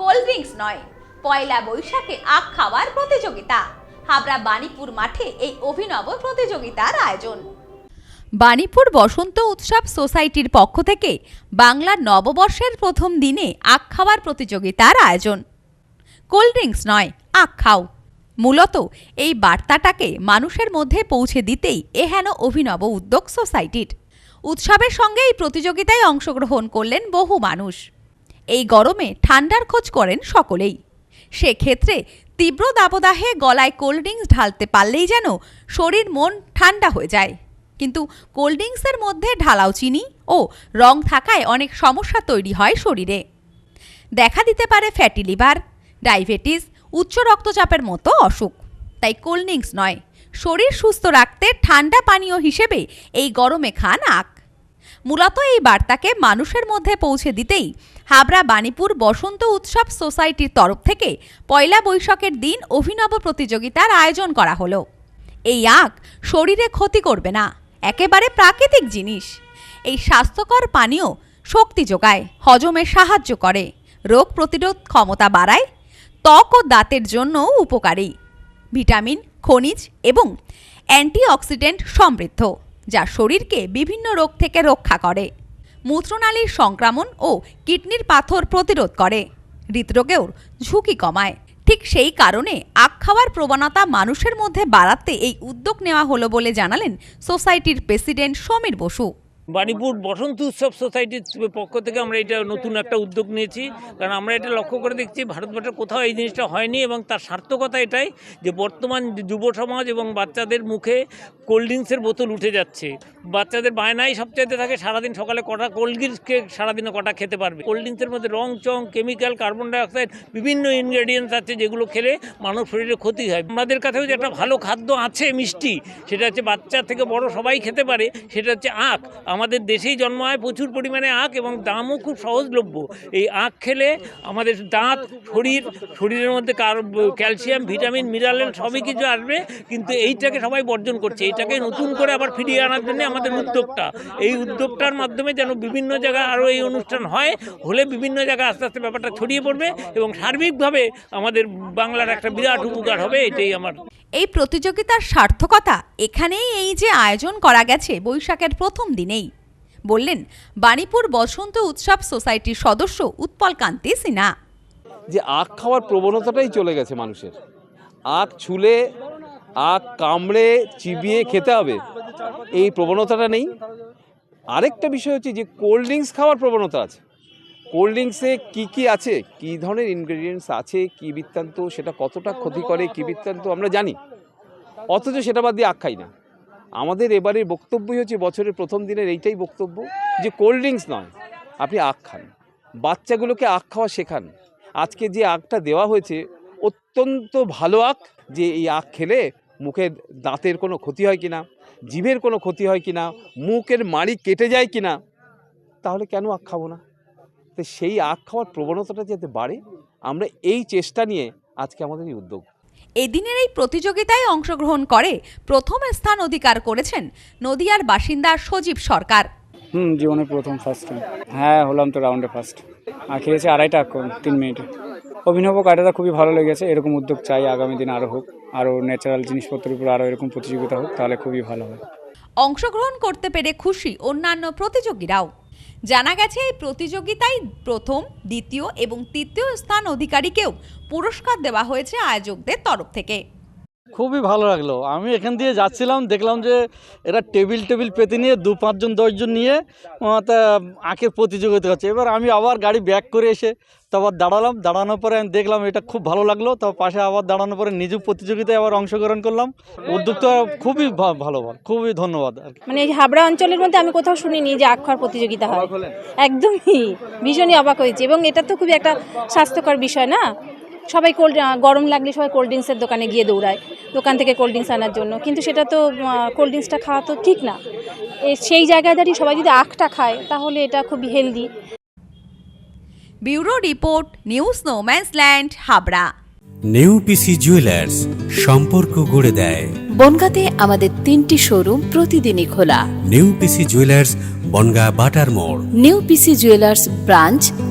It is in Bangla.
কোল্ড ড্রিঙ্কস নয়, পয়লা বৈশাখে আখ খাওয়ার প্রতিযোগিতা। হাবড়া বাণীপুর মাঠে এই অভিনব প্রতিযোগিতার আয়োজন। বাণীপুর বসন্ত উৎসব সোসাইটির পক্ষ থেকে বাংলার নববর্ষের প্রথম দিনে আখ খাওয়ার প্রতিযোগিতার আয়োজন। কোল্ড ড্রিঙ্কস নয়, আখ খাও। মূলত এই বার্তাটাকে মানুষের মধ্যে পৌঁছে দিতেই এহেন অভিনব উদ্যোগ সোসাইটির। উৎসবের সঙ্গে এই প্রতিযোগিতায় অংশগ্রহণ করলেন বহু মানুষ। এই গরমে ঠান্ডার খোঁজ করেন সকলেই। সেক্ষেত্রে তীব্র দাবদাহে গলায় কোল্ড ড্রিঙ্কস ঢালতে পারলেই যেন শরীর মন ঠান্ডা হয়ে যায়। কিন্তু কোল্ড ড্রিঙ্কসের মধ্যে ঢালাও চিনি ও রং থাকায় অনেক সমস্যা তৈরি হয় শরীরে। দেখা দিতে পারে ফ্যাটি লিভার ডায়াবেটিস উচ্চ রক্তচাপের মতো অসুখ। তাই কোল্ড ড্রিঙ্কস নয়, শরীর সুস্থ রাখতে ঠান্ডা পানীয় হিসেবে এই গরমে খান আখ। মূলত এই বার্তাকে মানুষের মধ্যে পৌঁছে দিতেই হাবড়া বাণীপুর বসন্ত উৎসব সোসাইটির তরফ থেকে পয়লা বৈশাখের দিন অভিনব প্রতিযোগিতার আয়োজন করা হলো। এই আখ শরীরে ক্ষতি করবে না, একেবারে প্রাকৃতিক জিনিস। এই স্বাস্থ্যকর পানীয় শক্তি যোগায়, হজমে সাহায্য করে, রোগ প্রতিরোধ ক্ষমতা বাড়ায়, ত্বক ও দাঁতের জন্যও উপকারী। ভিটামিন, খনিজ এবং অ্যান্টিঅক্সিডেন্ট সমৃদ্ধ। যা শরীরকে বিভিন্ন রোগ থেকে রক্ষা করে। মূত্রনালীর সংক্রমণ ও কিডনির পাথর প্রতিরোধ করে। হৃদরোগেও ঝুঁকি কমায়। ঠিক সেই কারণে আখ খাওয়ার প্রবণতা মানুষের মধ্যে বাড়াতে এই উদ্যোগ নেওয়া হলো বলে জানালেন সোসাইটির প্রেসিডেন্ট সমীর বসু। বাণীপুর বসন্ত উৎসব সোসাইটির পক্ষ থেকে আমরা এটা নতুন একটা উদ্যোগ নিয়েছি। কারণ আমরা এটা লক্ষ্য করে দেখছি ভারতবর্ষে কোথাও এই জিনিসটা হয়নি এবং তার সার্থকতা এটাই যে বর্তমান যুব সমাজ এবং বাচ্চাদের মুখে কোল্ড ড্রিঙ্কসের বোতল উঠে যাচ্ছে। বাচ্চাদের বায়নাই সবচাইতে থাকে, সারাদিন সকালে কটা কোল্ড ড্রিঙ্কসকে সারাদিনে কটা খেতে পারবে। কোল্ড ড্রিঙ্কসের মধ্যে রং, চং কেমিক্যাল কার্বন ডাইঅক্সাইড বিভিন্ন ইনগ্রেডিয়েন্টস আছে যেগুলো খেলে মানুষ শরীরে ক্ষতি হয়। আমাদের কাছেও যে একটা ভালো খাদ্য আছে মিষ্টি, সেটা হচ্ছে বাচ্চা থেকে বড় সবাই খেতে পারে, সেটা হচ্ছে আখ। আমাদের দেশেই জন্ম হয় প্রচুর পরিমাণে আখ এবং দামও খুব সহজলভ্য। এই আখ খেলে আমাদের দাঁত, শরীর, শরীরের মধ্যে ক্যালসিয়াম ভিটামিন মিনারেল সবই কিছু আসবে, কিন্তু এইটাকে সবাই বর্জন করছে। এইটাকে নতুন করে আবার ফিরিয়ে আনার জন্য আমাদের উদ্যোগটা। এই উদ্যোগটার মাধ্যমে যেন বিভিন্ন জায়গায় আরও এই অনুষ্ঠান হয় হলে বিভিন্ন জায়গায় আস্তে আস্তে ব্যাপারটা ছড়িয়ে পড়বে এবং সার্বিকভাবে আমাদের বাংলার একটা বিরাট উপকার হবে এটাই আমার। এই প্রতিযোগিতার সার্থকতা এখানেই এই যে আয়োজন করা গেছে বৈশাখের প্রথম দিনেই। বললেন বাণীপুর বসন্ত উৎসব সোসাইটির সদস্য উৎপল কান্তি সিনহা। যে আখ খাওয়ার প্রবণতাটাই চলে গেছে মানুষের। আখ ছুলে আখ কামড়ে চিবিয়ে খেতে হবে। এই প্রবণতাটা নেই। আরেকটা বিষয় হচ্ছে যে কোল্ড ড্রিঙ্কস খাওয়ার প্রবণতা আছে। কোল্ড ড্রিঙ্কসে কী কী আছে? কী ধরনের ইনগ্রেডিয়েন্টস আছে? কী বৃত্তান্ত? সেটা কতটা ক্ষতি করে? কী বৃত্তান্ত? আমরা জানি। অথচ সেটা বাদ দিয়ে আখ খাই না। আমাদের এবারের বক্তব্যই হচ্ছে বছরের প্রথম দিনের এইটাই বক্তব্য যে কোল্ড ড্রিঙ্কস নয়, আপনি আখ খান। বাচ্চাগুলোকে আখ খাওয়া শেখান। আজকে যে আখটা দেওয়া হয়েছে অত্যন্ত ভালো আখ যে এই আখ খেলে মুখের দাঁতের কোনো ক্ষতি হয় কিনা জিভের কোনো ক্ষতি হয় কিনা মুখের মাড়ি কেটে যায় কিনা তাহলে কেন আখ খাব না? তো সেই আখ খাওয়ার প্রবণতাটা যাতে বাড়ে আমরা এই চেষ্টা নিয়ে আজকে আমাদের এই উদ্যোগ। এদিনের এই প্রতিযোগিতায় অংশগ্রহণ করে প্রথম স্থান অধিকার করেছেন নদিয়ার বাসিন্দা সজীব সরকার। হুম জীবনে প্রথম ফার্স্ট হ্যাঁ হলাম তো রাউন্ডে ফার্স্ট আর খেয়েছি আড়াইটা তিন মিনিটে অভিনব কাটাটা খুবই ভালো লেগেছে, এরকম উদ্যোগ চাই আগামী দিন আরও হোক আরও ন্যাচারাল জিনিসপত্রের উপর আরও এরকম প্রতিযোগিতা হোক, তাহলে খুবই ভালো হয়। অংশগ্রহণ করতে পেরে খুশি অন্যান্য প্রতিযোগীরাও। জানা গেছে, এই প্রতিযোগিতায় প্রথম, দ্বিতীয় এবং তৃতীয় স্থান অধিকারীকেও পুরস্কার দেওয়া হয়েছে আয়োজকদের তরফ থেকে। খুবই ভালো লাগল। আমি এখান দিয়ে যাচ্ছিলাম দেখলাম যে এরা টেবিল টেবিল পেতে নিয়ে দু পাঁচজন দশজন নিয়ে তা আঁকের প্রতিযোগিতা হচ্ছে এবার আমি আবার গাড়ি ব্যাক করে এসে তারপর দাঁড়ালাম। দাঁড়ানোর পরে আমি দেখলাম এটা খুব ভালো লাগল। তারপর পাশে আবার দাঁড়ানোর পরে নিজ প্রতিযোগিতায় আবার অংশগ্রহণ করলাম। উদ্যোগটা খুবই ভা- ভালো ভালো খুবই ধন্যবাদ আর কি। মানে এই হাবড়া অঞ্চলের মধ্যে আমি কোথাও শুনিনি যে আখ খাওয়ার প্রতিযোগিতা হয়। একদমই ভীষণই অবাক হয়েছে। এবং এটা তো খুবই একটা স্বাস্থ্যকর বিষয় না? সবাই কোল্ড গরম লাগলে সবাই কোল্ড ড্রিঙ্কসের দোকানে গিয়ে দৌড়ায় দোকান থেকে কোল্ড ড্রিঙ্কস আনার জন্য। কিন্তু সেটা তো কোল্ড ড্রিঙ্কসটা খাওয়া তো ঠিক না। এ সেই জায়গায় দাঁড়িয়ে সবাই যদি আখটা খায় তাহলে এটা খুবই healthy bureau report news no man's land Habra. New PC jewellers সম্পর্ক গড়ে দেয়। বনগাঁতে আমাদের তিনটি শোরুম প্রতিদিনই খোলা। নেউপিসি জুয়েলার্স বনগা বাটার মোড়। New PC jewellers branch